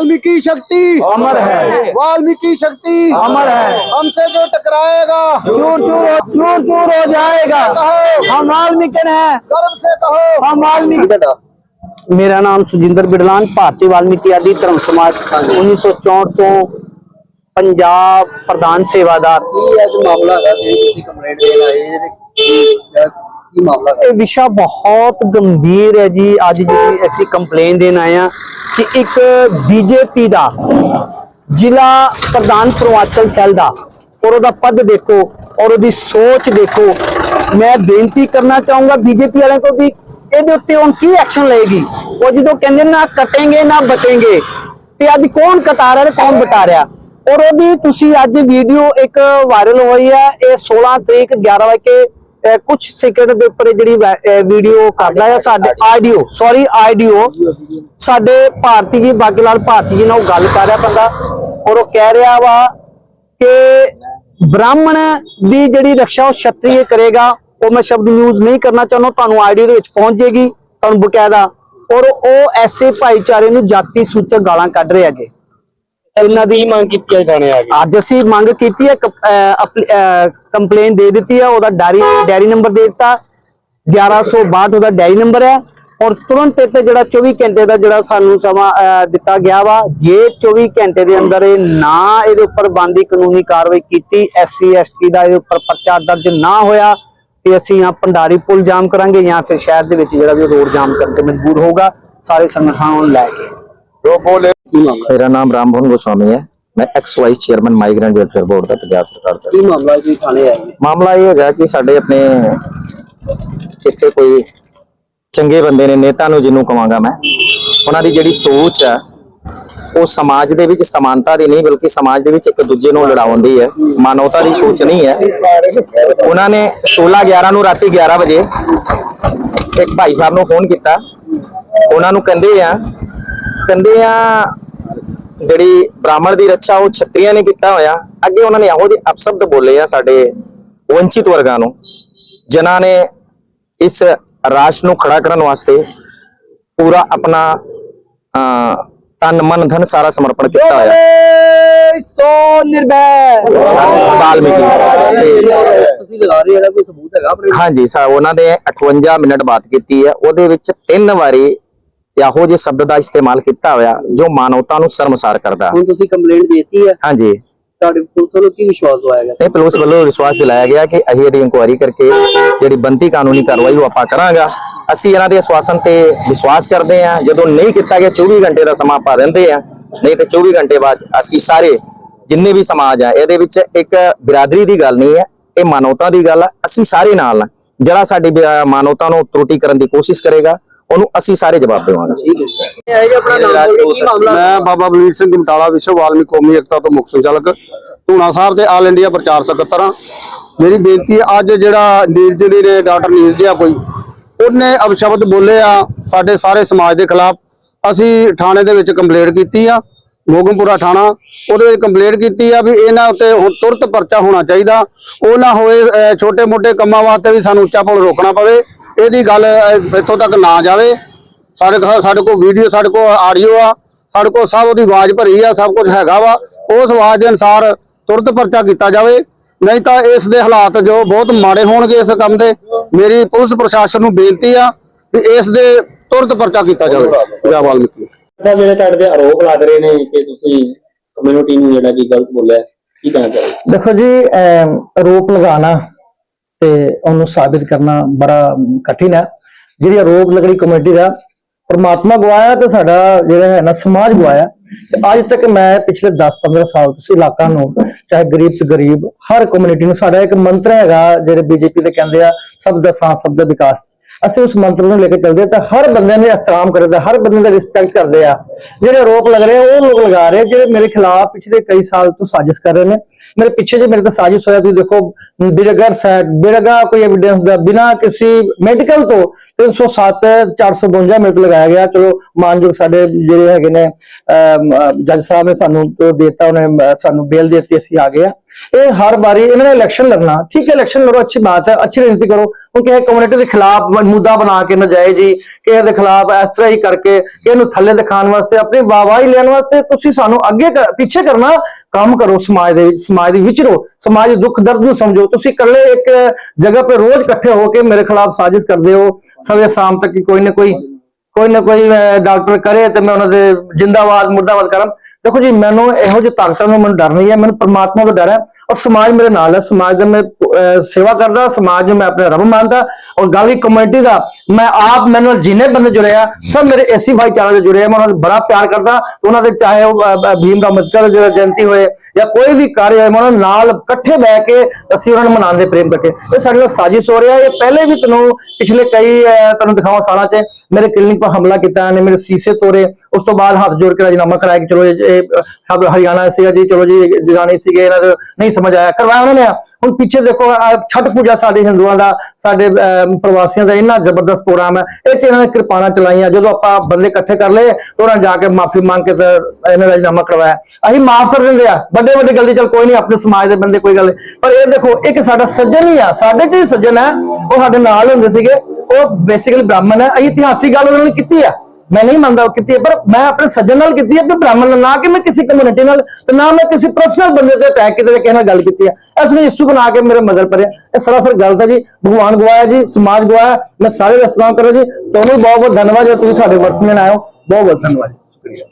वाल्मीकि शक्ति अमर है वाल्मीकि शक्ति अमर है हमसे जो टकराएगा चूर चूर हो चूर चूर हो जाएगा कहो हम वाल्मीकि हैं गर्व से कहो हम वाल्मीकि ਮੇਰਾ ਨਾਮ ਸੁਜਿੰਦਰ ਬਿੜਲਾਨ ਭਾਰਤੀ ਵਾਲਮੀਕੀ ਆਦੀ ਧਰਮ ਸਮਾਜ 1964 ਤੋਂ ਪੰਜਾਬ ਪ੍ਰਧਾਨ ਸੇਵਾਦਾਰ ਕੀ ਅੱਜ ਮਾਮਲਾ ਹੈਗਾ ਜੀ ਤੁਸੀਂ ਕੰਪਲੇਂਟ ਦੇਣ ਆਏ ਇਹਦੇ ਕੀ ਕੀ ਮਾਮਲਾ ਹੈ ਇਹ ਵਿਸ਼ਾ ਬਹੁਤ ਗੰਭੀਰ ਹੈ ਜੀ ਅੱਜ ਜਿਹੜੀ ਅਸੀਂ ਕੰਪਲੇਨ ਦੇਣ ਆਏ ਹਾਂ ਕਿ ਇੱਕ ਬੀਜੇਪੀ ਦਾ ਜ਼ਿਲ੍ਹਾ ਪ੍ਰਧਾਨ ਪ੍ਰਵਾਚਲ ਸੈੱਲ ਦਾ ਔਰ ਉਹਦਾ ਪਦ ਦੇਖੋ ਔਰ ਉਹਦੀ ਸੋਚ ਦੇਖੋ। ਮੈਂ ਬੇਨਤੀ ਕਰਨਾ ਚਾਹੂੰਗਾ ਬੀਜੇਪੀ ਵਾਲਿਆਂ ਕੋ ਵੀ ਇਹਦੇ ਉੱਤੇ ਹੁਣ ਕੀ ਐਕਸ਼ਨ ਲਏਗੀ? ਉਹ ਜਦੋਂ ਕਹਿੰਦੇ ਨਾ ਕਟेंगे ਨਾ ਬਟेंगे ਤੇ ਅੱਜ ਕੌਣ ਕਟਾ ਰਿਹਾ ਤੇ ਕੌਣ ਬਟਾ ਰਿਹਾ? ਔਰ ਉਹ ਵੀ ਤੁਸੀਂ ਅੱਜ ਵੀਡੀਓ ਇੱਕ ਵਾਇਰਲ ਹੋਈ ਹੈ, ਇਹ 16 ਤਰੀਕ 11 ਵਜੇ ਕੁਝ ਸੈਕਿੰਡ ਦੇ ਉੱਪਰ ਜਿਹੜੀ ਵੀਡੀਓ ਕਰਦਾ ਹੈ ਸਾਡੇ ਆਡੀਓ ਸੌਰੀ ਆਡੀਓ ਸਾਡੇ ਭਾਰਤੀ ਜੀ ਬਾਗੀ ਲਾਲ ਭਾਰਤੀ ਜੀ ਨਾਲ ਉਹ ਗੱਲ ਕਰ ਰਿਹਾ ਬੰਦਾ ਔਰ ਉਹ ਕਹਿ ਰਿਹਾ ਵਾ ਕਿ ਬ੍ਰਾਹਮਣ ਦੀ ਜਿਹੜੀ ਰੱਖਿਆ ਉਹ ਛਤਰੀ ਕਰੇਗਾ। ਉਹ ਮੈਂ ਸ਼ਬਦ ਯੂਜ਼ ਨਹੀਂ ਕਰਨਾ ਚਾਹੁੰਦਾ, ਤੁਹਾਨੂੰ ਆਡੀਓ ਦੇ ਵਿੱਚ ਪਹੁੰਚ ਜਾਏਗੀ, ਤੁਹਾਨੂੰ ਬਕਾਇਦਾ। ਔਰ ਉਹ ਐਸੇ ਭਾਈਚਾਰੇ ਨੂੰ ਜਾਤੀ ਸੂਚਕ ਗਾਲਾਂ ਕੱਢ ਰਿਹਾ ਜੇ ਇਹਨਾਂ ਦੀ ਮੰਗ ਕੀਤੀ ਹੈ ਥਾਣੇ ਆ ਕੇ। ਅੱਜ ਅਸੀਂ ਮੰਗ ਕੀਤੀ ਹੈ ਕੰਪਲੇਨ ਦੇ ਦਿੱਤੀ ਹੈ, ਉਹਦਾ ਡੈਰੀ ਡੈਰੀ ਨੰਬਰ ਦੇ ਦਿੱਤਾ। 1162 ਉਹਦਾ ਡੈਰੀ ਨੰਬਰ ਹੈ ਔਰ ਤੁਰੰਤ ਇੱਥੇ ਜਿਹੜਾ 24 ਘੰਟੇ ਦਾ ਜਿਹੜਾ ਸਾਨੂੰ ਸਮਾਂ ਦਿੱਤਾ ਗਿਆ ਵਾ, ਜੇ 24 ਘੰਟੇ ਦੇ ਅੰਦਰ ਇਹ ਨਾ ਇਹਦੇ ਉੱਪਰ ਬੰਦੀ ਕਾਨੂੰਨੀ ਕਾਰਵਾਈ ਕੀਤੀ, ਐਸਸੀ, ਐਸਟੀ ਦਾ ਇਹਦੇ ਉੱਪਰ ਪਰਚਾ ਦਰਜ ਨਾ ਹੋਇਆ, ਤੇ ਅਸੀਂ ਆ ਭੰਡਾਰੀ ਪੁਲ ਜਾਮ ਕਰਾਂਗੇ ਜਾਂ ਫਿਰ ਸ਼ਹਿਰ ਦੇ ਵਿੱਚ ਜਿਹੜਾ ਵੀ ਰੋਡ ਜਾਮ ਕਰਕੇ ਮਜਬੂਰ ਹੋਊਗਾ, ਸਾਰੇ ਸੰਗਠਨਾਂ ਨੂੰ ਲੈ ਕੇ। ਮੇਰਾ ਨਾਮ ਰਾਮਮੋਹਨ ਗੋਸਵਾਮੀ ਹੈ। ਮੈਂ ex vice chairman migrant welfare board ਦਾ ਪੰਜਾਬ ਸਰਕਾਰ ਦਾ। ਕੀ ਮਾਮਲਾ ਜੀ ਥਾਣੇ ਆਏ ਜੀ ਮਾਮਲਾ ਇਹ ਹੈਗਾ ਕਿ ਸਾਡੇ ਆਪਣੇ ਇੱਥੇ ਕੋਈ ਚੰਗੇ ਬੰਦੇ ਨੇ ਨੇਤਾ ਨੂੰ ਜਿਹਨੂੰ ਕਵਾਂਗਾ ਮੈਂ ਉਹਨਾਂ ਦੀ ਜਿਹੜੀ ਸੋਚ ਹੈ ਉਹ ਸਮਾਜ ਦੇ ਵਿੱਚ ਸਮਾਨਤਾ ਦੀ ਨਹੀਂ ਬਲਕਿ ਸਮਾਜ ਦੇ ਵਿੱਚ ਇੱਕ ਦੂਜੇ ਨੂੰ ਲੜਾਉਣ ਦੀ ਹੈ। ਮਾਨਵਤਾ ਦੀ ਸੋਚ ਨਹੀਂ ਹੈ। ਉਹਨਾਂ ਨੇ 16 11 ਨੂੰ ਰਾਤੀ 11 ਵਜੇ ਇੱਕ ਭਾਈ ਸਾਹਿਬ ਨੂੰ ਫੋਨ ਕੀਤਾ। ਉਹਨਾਂ ਨੂੰ ਕਹਿੰਦੇ ਆ ਕਹਿੰਦੇ ਆ ਜਿਹੜੀ ਬ੍ਰਾਹਮਣ ਦੀ ਰੱਛਾ ਉਹ ਛਤਰੀਆਂ ਨੇ ਕੀਤਾ ਹੋਇਆ। ਅੱਗੇ ਉਹਨਾਂ ਨੇ ਇਹੋ ਜਿਹੇ ਅਪਸ਼ਬਦ ਬੋਲੇ ਆ ਸਾਡੇ ਵੰਚਿਤ ਵਰਗਾਂ ਨੂੰ ਜਿਨ੍ਹਾਂ ਨੇ ਇਸ ਰਾਸ਼ ਨੂੰ ਖੜਾ ਕਰਨ ਵਾਸਤੇ ਪੂਰਾ ਆਪਣਾ ਅਹ, ਤਨ ਮਨ ਧਨ ਸਾਰਾ ਸਮਰਪਣ ਕੀਤਾ ਹੋਇਆ। ਸੋ ਨਿਰਭੈ ਵਾਲਮੀਕੀ ਤੇ ਤੁਸੀਂ ਲਗਾ ਰਹੇ ਇਹਦਾ ਕੋਈ ਸਬੂਤ ਹੈਗਾ ਆਪਣੇ ਹਾਂਜੀ ਸਾ ਉਹਨਾਂ ਦੇ 58 ਮਿੰਟ ਬਾਤ ਕੀਤੀ ਹੈ ਉਹਦੇ ਵਿੱਚ ਤਿੰਨ ਵਾਰੀ ਇਹੋ ਜਿਹੇ ਸ਼ਬਦ ਦਾ ਇਸਤੇਮਾਲ ਕੀਤਾ ਹੋਇਆ ਜੋ ਮਾਨਵਤਾ ਨੂੰ ਸ਼ਰਮਸਾਰ ਕਰਦਾ। ਹੁਣ ਤੁਸੀਂ ਕੰਪਲੇਂਟ ਦੇਤੀ ਹੈ ਹਾਂਜੀ। ਤੁਹਾਡੇ ਪੁਲਿਸ ਵੱਲੋਂ ਕੀ ਵਿਸ਼ਵਾਸ ਦਵਾਇਆ ਗਿਆ? ਇਹ ਪੁਲਿਸ ਵੱਲੋਂ ਵਿਸ਼ਵਾਸ ਦਿਲਾਇਆ ਗਿਆ ਕਿ ਅਸੀਂ ਇਹਦੀ ਇਨਕੁਆਇਰੀ ਕਰਕੇ ਜਿਹੜੀ ਬੰਦੀ ਕਾਨੂੰਨੀ ਕਾਰਵਾਈ ਉਹ ਆਪਾਂ ਕਰਾਂਗਾ। ਅਸੀਂ ਇਹਨਾਂ ਦੇ ਆਸ਼ਵਾਸਨ ਤੇ ਵਿਸ਼ਵਾਸ ਕਰਦੇ ਹਾਂ। ਜਦੋਂ ਨਹੀਂ ਕੀਤਾ ਗਿਆ 24 ਘੰਟੇ ਦਾ ਸਮਾਂ ਪਾ ਦਿੰਦੇ ਆ ਨਹੀਂ ਤੇ 24 ਘੰਟੇ ਬਾਅਦ ਅਸੀਂ ਸਾਰੇ ਜਿੰਨੇ ਵੀ ਸਮਾਜ ਆ ਇਹਦੇ ਵਿੱਚ ਇੱਕ ਬਿਰਾਦਰੀ ਦੀ ਗੱਲ ਨਹੀਂ ਹੈ ਇਹ ਮਾਨਵਤਾ ਦੀ ਗੱਲ ਹੈ ਅਸੀਂ ਸਾਰੇ ਨਾਲ ਹਾਂ। ਜਿਹੜਾ ਸਾਡੀ ਮਾਨਵਤਾ ਨੂੰ ਤਰੁੱਟੀ ਕਰਨ ਦੀ ਕੋਸ਼ਿਸ਼ ਕਰੇਗਾ ਉਹਨੂੰ ਅਸੀਂ ਸਾਰੇ ਜਵਾਬ ਦੇਵਾਂਗੇ। ਠੀਕ ਹੈ ਇਹ ਜੀ ਆਪਣਾ ਨਾਮ ਬੋਲੋ ਕੀ ਮਾਮਲਾ? ਮੈਂ ਬਾਬਾ ਬਲਵੀਰ ਸਿੰਘ ਗਮਟਾਲਾ ਵਿਸ਼ਵ ਵਾਲਮੀਕ ਕੌਮੀ ਏਕਤਾ ਤੋਂ ਮੁੱਖ ਸੰਚਾਲਕ ਧੂਣਾ ਸਾਹਿਬ ਤੇ ਆਲ ਇੰਡੀਆ ਪ੍ਰਚਾਰ ਸਕੱਤਰ ਹਾਂ। ਮੇਰੀ ਬੇਨਤੀ ਹੈ ਅੱਜ ਜਿਹੜਾ ਨੀਰਜ ਜਿਹੜੀ ਨੇ ਡਾਕਟਰ ਨੀਰਜ ਜਿਹਾ ਕੋਈ ਉਹਨੇ ਅਪਸ਼ਬਦ ਬੋਲੇ ਆ ਸਾਡੇ ਸਾਰੇ ਸਮਾਜ ਦੇ ਖਿਲਾਫ। ਅਸੀਂ ਥਾਣੇ ਦੇ ਵਿੱਚ ਕੰਪਲੇਂਟ ਕੀਤੀ ਆ ਮੋਗਮਪੁਰਾ ਥਾਣਾ, ਉਹਦੇ ਵਿੱਚ ਕੰਪਲੇਂਟ ਕੀਤੀ ਆ ਵੀ ਇਹਨਾਂ ਉੱਤੇ ਹੁਣ ਤੁਰਤ ਪਰਚਾ ਹੋਣਾ ਚਾਹੀਦਾ। ਉਹ ਨਾ ਹੋਏ ਛੋਟੇ-ਮੋਟੇ ਕੰਮਾਂ ਵਾਸਤੇ ਵੀ ਸਾਨੂੰ ਉੱਚਾ ਪੁਲ ਰੋਕਣਾ ਪਵੇ। ਇਹਦੀ ਗੱਲ ਇੱਥੋਂ ਤੱਕ ਨਾ ਜਾਵੇ। ਸਾਡੇ ਕੋਲ ਸਾਡੇ ਕੋਲ ਵੀਡੀਓ ਸਾਡੇ ਕੋਲ ਆਡੀਓ ਆ। ਸਾਡੇ ਕੋਲ ਸਭ ਉਹਦੀ ਆਵਾਜ਼ ਭਰੀ ਆ, ਸਭ ਕੁਝ ਹੈਗਾ ਵਾ। ਉਸ ਆਵਾਜ਼ ਦੇ ਅਨਸਾਰ ਤੁਰਤ ਪਰਚਾ ਕੀਤਾ ਜਾਵੇ। ਨਹੀਂ ਤਾਂ ਇਸ ਦੇ ਹਾਲਾਤ ਜੋ ਬਹੁਤ ਮਾੜੇ ਹੋਣਗੇ ਇਸ ਕੰਮ ਦੇ। ਮੇਰੀ ਪੁਲਿਸ ਪ੍ਰਸ਼ਾਸਨ ਨੂੰ ਬੇਨਤੀ ਆ ਵੀ ਇਸ ਦੇ ਤੁਰਤ ਪਰਚਾ ਕੀਤਾ ਜਾਵੇ। ਜੈ ਵਾਲਮੀਕੀ ਤਾਂ ਜਿਹੜੇ ਤੁਹਾਡੇ ਤੇ ਆਰੋਪ ਲੱਗ ਰਹੇ ਨੇ ਕਿ ਤੁਸੀਂ ਕਮਿਊਨਿਟੀ ਨੂੰ ਜਿਹੜਾ ਕਿ ਗਲਤ ਬੋਲਿਆ, ਕੀ ਕਹਿਣਾ ਚਾਹੋਗੇ? ਦੇਖੋ ਜੀ ਆਰੋਪ ਲਗਾਉਣਾ ਤੇ ਉਹਨੂੰ ਸਾਬਿਤ ਕਰਨਾ ਬੜਾ ਕਠਿਨ ਹੈ। ਜਿਹੜੀ ਆਰੋਪ ਲਗੜੀ ਕਮੇਟੀ ਦਾ, ਪਰਮਾਤਮਾ ਗਵਾਇਆ ਤੇ ਸਾਡਾ ਜਿਹੜਾ ਹੈ ਨਾ ਸਮਾਜ ਗਵਾਇਆ। ਤੇ ਅੱਜ ਤੱਕ ਮੈਂ ਪਿਛਲੇ 10-15 ਸਾਲ ਤੋਂ ਇਸ ਇਲਾਕਾ ਨੂੰ, ਚਾਹੇ ਗਰੀਬ ਤੋਂ ਗਰੀਬ, ਹਰ ਕਮਿਊਨਿਟੀ ਨੂੰ ਸਾਡਾ ਇੱਕ ਮੰਤਰ ਹੈਗਾ, ਜਿਹੜੇ ਬੀਜੇਪੀ ਦੇ ਕਹਿੰਦੇ ਆ, ਸਭ ਦਾ ਸਾਥ, ਸਭ ਦਾ ਵਿਕਾਸ। ਅਸੀਂ ਉਸ ਮੰਤਰ ਨੂੰ ਲੈ ਕੇ ਚੱਲਦੇ ਹਾਂ ਤਾਂ ਹਰ ਬੰਦੇ ਨੇ ਇhtਰਾਮ ਕਰਦੇ ਹਰ ਬੰਦੇ ਦਾ ਰਿਸਪੈਕਟ ਕਰਦੇ ਆ। ਜਿਹੜੇ ਆਰੋਪ ਲੱਗ ਰਹੇ ਉਹ ਲੋਕ ਲਗਾ ਰਹੇ ਆ ਜਿਹੜੇ ਮੇਰੇ ਖਿਲਾਫ ਪਿਛਲੇ ਕਈ ਸਾਲ ਤੋਂ ਸਾਜ਼ਿਸ਼ ਕਰ ਰਹੇ ਨੇ। ਮੇਰੇ ਪਿੱਛੇ ਜੇ ਮੇਰੇ ਤੇ ਸਾਜ਼ਿਸ਼ ਹੋਇਆ ਤੁਸੀਂ ਦੇਖੋ ਬਿਰਗਰ ਸੈਟ ਬਿਰਗਾ ਕੋਈ ਐਵੀਡੈਂਸ ਦਾ ਬਿਨਾ ਕਿਸੇ ਮੈਡੀਕਲ ਤੋਂ 307 452 ਮੇਰੇ ਤੇ ਲਗਾਇਆ ਗਿਆ। ਚਲੋ ਮਾਨਯੋਗ ਸਾਡੇ ਜਿਹੜੇ ਹੈਗੇ ਨੇ ਅਹ, ਜੱਜ ਸਾਹਿਬ ਨੇ ਸਾਨੂੰ ਤੋਂ ਦਿੱਤਾ ਉਹਨੇ ਸਾਨੂੰ ਬੇਲ ਦੇ ਦਿੱਤੀ ਅਸੀਂ ਆ ਗਏ ਆ ਇਹ ਹਰ ਵਾਰੀ ਇਹਨਾਂ ਨੇ ਇਲੈਕਸ਼ਨ ਲੜਨਾ। ਠੀਕ ਹੈ ਇਲੈਕਸ਼ਨ ਲੜੋ ਅੱਛੀ ਬਾਤ ਹੈ ਅੱਛੀ ਰਾਜਨੀਤੀ ਕਰੋ। ਕਿਉਂਕਿ ਇਹ ਕਮਿਊਨਿਟੀ ਦੇ ਖਿਲਾਫ ਮੁੱਦਾ ਬਣਾ ਕੇ ਨਜਾਇਜ਼ ਜੀ ਕਿਸੇ ਦੇ ਖਿਲਾਫ ਇਸ ਤਰ੍ਹਾਂ ਹੀ ਕਰਕੇ ਇਹਨੂੰ ਥੱਲੇ ਦਿਖਾਉਣ ਵਾਸਤੇ, ਆਪਣੀ ਵਾਹਵਾਹੀ ਲੈਣ ਵਾਸਤੇ ਤੁਸੀਂ ਸਾਨੂੰ ਅੱਗੇ ਪਿੱਛੇ ਕਰਨਾ, ਕੰਮ ਕਰੋ ਸਮਾਜ ਦੇ ਵਿੱਚ, ਸਮਾਜ ਦੇ ਵਿਚਰੋ ਸਮਾਜ ਦੁੱਖ ਦਰਦ ਨੂੰ ਸਮਝੋ। ਤੁਸੀਂ ਇਕੱਲੇ ਇੱਕ ਜਗ੍ਹਾ 'ਤੇ ਰੋਜ਼ ਇਕੱਠੇ ਹੋ ਕੇ ਮੇਰੇ ਖਿਲਾਫ ਸਾਜ਼ਿਸ਼ ਕਰਦੇ ਹੋ। ਸਵੇਰ ਸ਼ਾਮ ਤੱਕ ਕੋਈ ਨਾ ਕੋਈ ਕੋਈ ਨਾ ਕੋਈ ਡਾਕਟਰ ਕਰੇ ਤੇ ਮੈਂ ਉਹਨਾਂ ਦੇ ਜਿੰਦਾਬਾਦ, ਮੁਰਦਾਬਾਦ ਕਰਾਂ। ਦੇਖੋ ਜੀ, ਮੈਨੂੰ ਇਹੋ ਜਿਹੇ ਤਾਕਤਾਂ ਨੂੰ ਮੈਨੂੰ ਡਰ ਨਹੀਂ ਹੈ, ਮੈਨੂੰ ਪਰਮਾਤਮਾ ਤੋਂ ਡਰ ਹੈ ਔਰ ਸਮਾਜ ਮੇਰੇ ਨਾਲ ਹੈ, ਸਮਾਜ ਦਾ ਮੈਂ ਸੇਵਾ ਕਰਦਾ, ਸਮਾਜ ਨੂੰ ਮੈਂ ਆਪਣੇ ਰੱਬ ਮੰਨਦਾ ਔਰ ਗੱਲ ਕੀ ਕਮਿਊਨਿਟੀ ਦਾ, ਮੈਂ ਆਪ ਮੈਨੂੰ ਜਿੰਨੇ ਬੰਦੇ ਜੁੜੇ ਆ, ਸਭ ਮੇਰੇ ਐਸੀ ਭਾਈਚਾਰੇ ਦੇ ਜੁੜੇ ਆ, ਮੈਂ ਉਹਨਾਂ ਨੂੰ ਬੜਾ ਪਿਆਰ ਕਰਦਾ, ਉਹਨਾਂ ਦੇ ਚਾਹੇ ਉਹ ਭੀਮ ਦਾ ਅੰਬੇਦਕਰ ਦੀ ਜਯੰਤੀ ਹੋਏ ਜਾਂ ਕੋਈ ਵੀ ਕਾਰਜ ਹੋਏ, ਮੈਂ ਉਹਨਾਂ ਨਾਲ ਇਕੱਠੇ ਬਹਿ ਕੇ ਅਸੀਂ ਉਹਨਾਂ ਨੂੰ ਮਨਾਉਂਦੇ ਪ੍ਰੇਮ ਕਰਕੇ। ਇਹ ਸਾਡੇ ਨਾਲ ਸਾਜ਼ਿਸ਼ ਹੋ ਰਿਹਾ, ਇਹ ਪਹਿਲੇ ਵੀ ਤੁਹਾਨੂੰ ਪਿਛਲੇ ਕਈ ਤੁਹਾਨੂੰ ਦਿਖਾਵਾਂ ਸਾਲਾਂ 'ਚ ਮੇਰੇ ਕਲੀਨਿਕ 'ਤੇ ਹਮਲਾ ਕੀਤਾ ਨੇ ਮੇਰੇ ਸੀਸੇ ਤੋੜੇ, ਉਸ ਤੋਂ ਬਾਅਦ ਹੱਥ ਜੋੜ ਕੇ ਰਾਜੀਨਾਮਾ ਕਰਾਇਆ ਕਿ ਚਲੋ ਸਭ ਹਰਿਆਣਾ ਸੀਗਾ ਜੀ, ਚਲੋ ਜੀ ਜਗਾਣੀ ਸੀਗੇ, ਇਹਨਾਂ ਦਾ ਨਹੀਂ ਸਮਝ ਆਇਆ, ਕਰਵਾਇਆ ਉਹਨਾਂ ਨੇ ਹੁਣ ਪਿੱਛੇ ਦੇਖੋ ਛਠ ਪੂਜਾ ਸਾਡੇ ਹਿੰਦੂਆਂ ਦਾ, ਸਾਡੇ ਪ੍ਰਵਾਸੀਆਂ ਦਾ ਇੰਨਾ ਜ਼ਬਰਦਸਤ ਪ੍ਰੋਗਰਾਮ ਹੈ, ਇਹ 'ਚ ਇਹਨਾਂ ਨੇ ਕਿਰਪਾਨਾਂ ਚਲਾਈਆਂ, ਜਦੋਂ ਆਪਾਂ ਬੰਦੇ ਇਕੱਠੇ ਕਰ ਲਏ, ਤੇ ਉਹਨਾਂ ਜਾ ਕੇ ਮਾਫੀ ਮੰਗ ਕੇ ਇਹਨਾਂ ਦਾ ਰਾਜੀਨਾਮਾ ਕਰਵਾਇਆ। ਅਸੀਂ ਮਾਫ ਕਰ ਦਿੰਦੇ ਆ, ਵੱਡੇ ਵੱਡੇ ਗਲਤੀ ਚਲ ਕੋਈ ਨਹੀਂ, ਆਪਣੇ ਸਮਾਜ ਦੇ ਬੰਦੇ ਕੋਈ ਗੱਲ ਨਹੀਂ। ਪਰ ਇਹ ਦੇਖੋ, ਇੱਕ ਸਾਡਾ ਸੱਜਣ ਹੀ ਆ, ਸਾਡੇ ਚ ਸੱਜਣ ਹੈ, ਉਹ ਸਾਡੇ ਨਾਲ ਹੁੰਦੇ ਸੀਗੇ, ਉਹ ਬੇਸਿਕਲੀ ਬ੍ਰਾਹਮਣ ਹੈ, ਅਸੀਂ ਇਤਿਹਾਸਿਕ ਗੱਲ ਉਹਨਾਂ ਨੇ ਕੀਤੀ ਆ। ਮੈਂ ਨਹੀਂ ਮੰਨਦਾ ਉਹ ਕੀਤੀ ਪਰ ਮੈਂ ਆਪਣੇ ਸੱਜਣ ਨਾਲ ਕੀਤੀ ਹੈ, ਆਪਣੇ ਬ੍ਰਾਹਮਣ ਨਾਲ, ਨਾ ਕਿ ਮੈਂ ਕਿਸੇ ਕਮਿਊਨਿਟੀ ਨਾਲ ਤੇ ਨਾ ਮੈਂ ਕਿਸੇ ਪਰਸਨਲ ਬੰਦੇ ਤੇ ਅਟੈਕ ਕੀਤਾ ਜਾਂ ਕਿਸੇ ਨਾਲ ਗੱਲ ਕੀਤੀ ਹੈ। ਇਸ ਲਈ ਇਸੂ ਬਣਾ ਕੇ ਮੇਰੇ ਮਗਰ ਪੜਿਆ ਇਹ ਸਰਾਸਰ ਗਲਤ ਹੈ ਜੀ। ਭਗਵਾਨ ਗਵਾਇਆ ਜੀ, ਸਮਾਜ ਗਵਾਇਆ। ਮੈਂ ਸਾਰੇ ਦਾ ਸਲਾਮ ਕਰਾਂ ਜੀ। ਤੁਹਾਨੂੰ ਬਹੁਤ ਬਹੁਤ ਧੰਨਵਾਦ। ਜੋ ਤੁਸੀਂ ਸਾਡੇ ਵਰਸਨ ਆਏ ਹੋ ਬਹੁਤ ਬਹੁਤ ਧੰਨਵਾਦ ਸ਼ੁਕਰੀਆ।